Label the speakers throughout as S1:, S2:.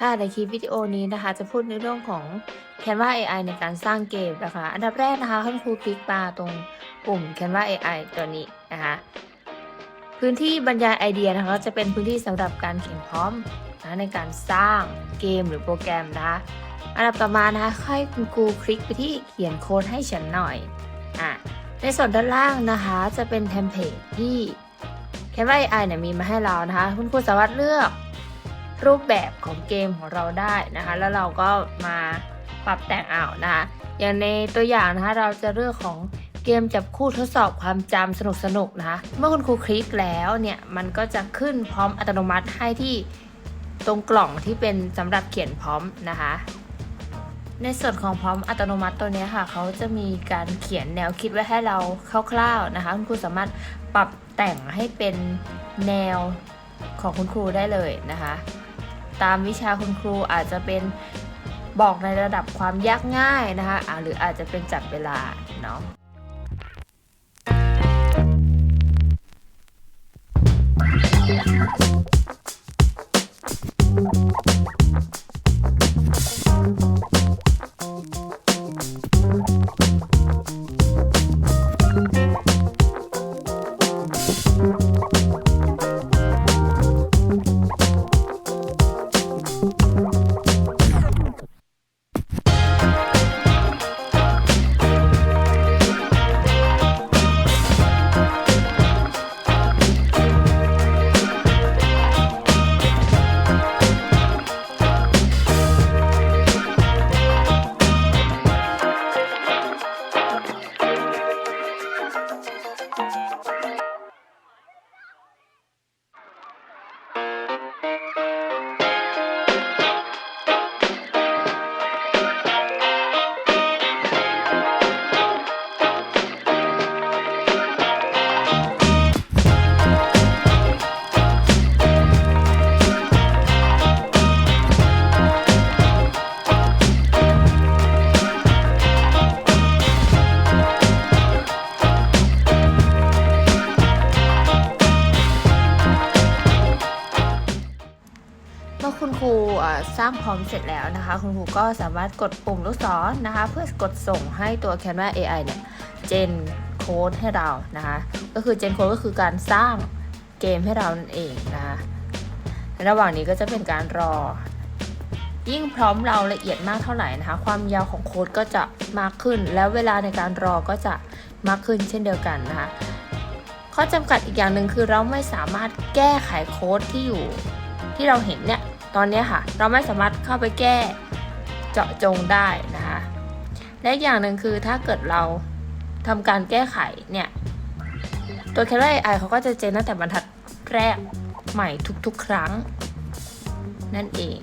S1: ค่ะในคลิปวิดีโอนี้นะคะ จะพูดในเรื่องของ Canva AI ในการสร้างเกมนะคะ อันดับแรกนะคะคุณครูคลิกมาตรงปุ่ม Canva AI ตัวนี้นะคะ พื้นที่บรรยายไอเดียนะคะ จะเป็นพื้นที่สำหรับการเขียนพร้อมนะในการสร้างเกมหรือโปรแกรมนะคะอันดับต่อมานะคะให้คุณครูคลิกไปที่เขียนโค้ดให้ฉันหน่อยอะในส่วนด้านล่างนะคะจะเป็นเทมเพลตที่ Canva AI เนี่ยมีมาให้เรานะคะ คุณครูสามารถเลือก รูปแบบของเกมของเราได้นะคะ แล้วเราก็มาปรับแต่งเอานะคะอย่างในตัวอย่างนะคะเราจะเลือกของเกมจับคู่ทดสอบความจำสนุกๆนะคะเมื่อคุณครูคลิกแล้วเนี่ยมันก็จะขึ้นพร้อมอัตโนมัติให้ที่ตรงกล่องที่เป็นสำหรับเขียนพร้อมนะคะ ในส่วนของพร้อมอัตโนมัติตัวนี้ค่ะเขาจะมีการเขียนแนวคิดไว้ให้เราคร่าวๆนะคะคุณครูสามารถปรับแต่งให้เป็นแนวของคุณครูได้เลยนะคะ ตามวิชาคุณครูอาจจะเป็นบอกในระดับความยากง่ายนะคะหรืออาจจะเป็นจับเวลาเนาะเมื่อคุณครูสร้างพร้อมเสร็จแล้วนะคะ คุณครูก็สามารถกดปุ่มลูกศรนะคะ เพื่อกดส่งให้ตัว Canva AI เนี่ยเจนโค้ดให้เรานะคะ ก็คือเจนโค้ดก็คือการสร้างเกมให้เรานั่นเองนะคะในระหว่างนี้ก็จะเป็นการรอ ยิ่งพร้อมเราละเอียดมากเท่าไหร่นะคะ ความยาวของโค้ดก็จะมากขึ้น แล้วเวลาในการรอก็จะมากขึ้นเช่นเดียวกันนะคะข้อจำกัดอีกอย่างหนึ่งคือเราไม่สามารถแก้ไขโค้ดที่อยู่ที่เราเห็นเนี่ย ตอนนี้ค่ะ เราไม่สามารถเข้าไปแก้เจาะจงได้นะคะ และอีกอย่างหนึ่งคือถ้าเกิดเราทำการแก้ไขเนี่ย ตัว Canva AI เขาก็จะเจนตั้งแต่บรรทัดแรกใหม่ทุกๆ ครั้ง นั่นเอง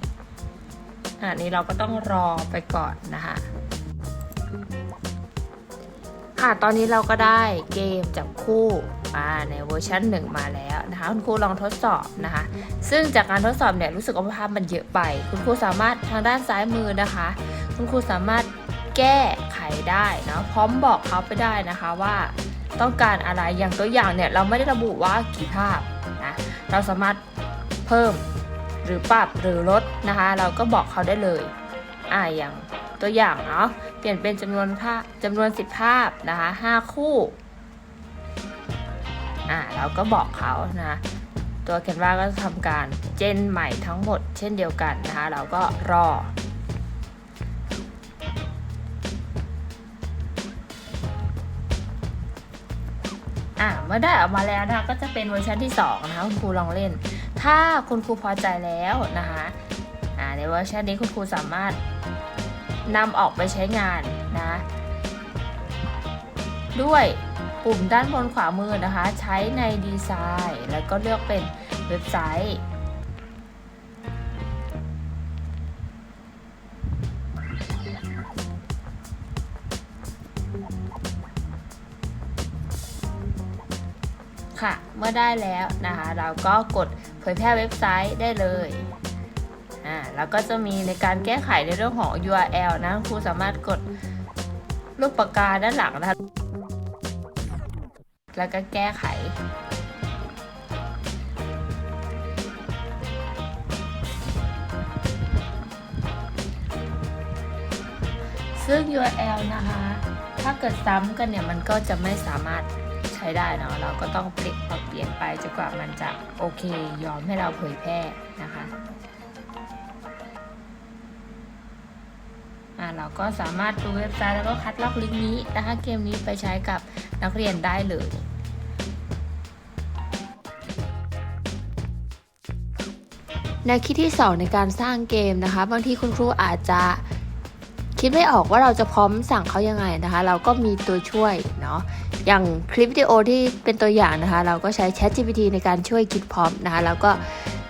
S1: อันนี้เราก็ต้องรอไปก่อนนะคะค่ะ ตอนนี้เราก็ได้เกมจับคู่ มาในเวอร์ชันหนึ่งมาแล้วนะคะคุณครูลองทดสอบนะคะ ซึ่งจากการทดสอบเนี่ยรู้สึกว่าภาพมันเยอะไป คุณครูสามารถทางด้านซ้ายมือนะคะ คุณครูสามารถแก้ไขได้นะพร้อมบอกเขาไปได้นะคะว่าต้องการอะไรอย่างตัวอย่างเนี่ยเราไม่ได้ระบุว่ากี่ภาพนะเราสามารถเพิ่มหรือปรับหรือลดนะคะ เราก็บอกเขาได้เลยอ่าอย่างตัวอย่างเนาะเปลี่ยนเป็นจำนวนภาพจำนวน 10 ภาพนะคะ5คู่ อ่าเราก็บอกเขานะตัว Canva ก็จะทำการเจนใหม่ทั้งหมดเช่นเดียวกันนะคะเราก็รอ อะเมื่อได้ออกมาแล้วนะคะก็จะเป็นเวอร์ชันที่ 2 นะคะคุณครูลองเล่น ถ้าคุณครูพอใจแล้วนะคะอ่าในเวอร์ชันนี้คุณครูสามารถนำออกไปใช้งานนะด้วย ปุ่มด้านบนขวามือนะคะ ใช้ในดีไซน์ แล้วก็เลือกเป็นเว็บไซต์ค่ะ เมื่อได้แล้วนะคะ เราก็กดเผยแพร่เว็บไซต์ได้เลย อ่า แล้วก็จะมีในการแก้ไขในเรื่องของ URL นะ ครูสามารถกดรูปปากกาด้านหลังนะคะ แล้วก็แก้ไข ซึ่ง URL นะคะ ถ้าเกิดซ้ำกันเนี่ย มันก็จะไม่สามารถใช้ได้เนาะ เราก็ต้องเปลี่ยนเปลี่ยนไปจนกว่ามันจะโอเค ยอมให้เราเผยแพร่นะคะ เราก็สามารถดูเว็บไซต์แล้วก็คัดลอกลิงก์นี้นะคะเกมนี้ไปใช้กับนักเรียนได้เลยแนวคิดที่ 2 ในการสร้างเกมนะคะ บางทีคุณครูอาจจะคิดไม่ออกว่าเราจะพร้อมสั่งเขายังไงนะคะ เราก็มีตัวช่วยเนาะอย่างคลิปวิดีโอที่เป็นตัวอย่างนะคะ เราก็ใช้ Chat GPT ในการช่วยคิดพร้อมนะคะ แล้วก็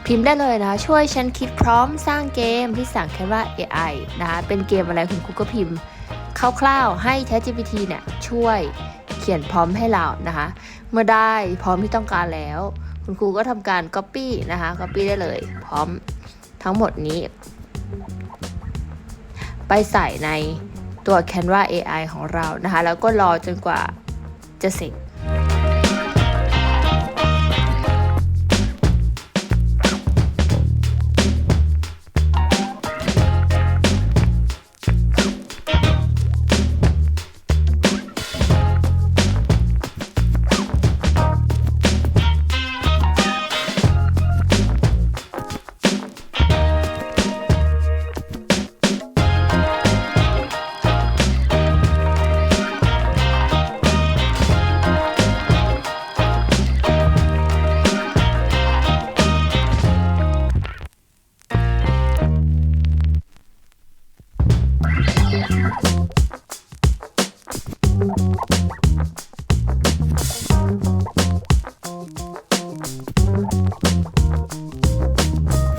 S1: พิมพ์ได้เลยนะคะ ช่วยฉันคิดพร้อมสร้างเกมที่สั่งแค่ว่า AI นะคะเป็นเกมอะไรคุณครูก็พิมพ์คร่าวๆให้ Chat GPT เนี่ยช่วยเขียนพร้อมให้เรานะคะ เมื่อได้พร้อมที่ต้องการแล้ว คุณครูก็ทำการ Copy นะคะ Copy ได้เลย พร้อมทั้งหมดนี้ ไปใส่ในตัว Canva AI ของเรานะคะ แล้วก็รอจนกว่าจะเสร็จ
S2: Thank you.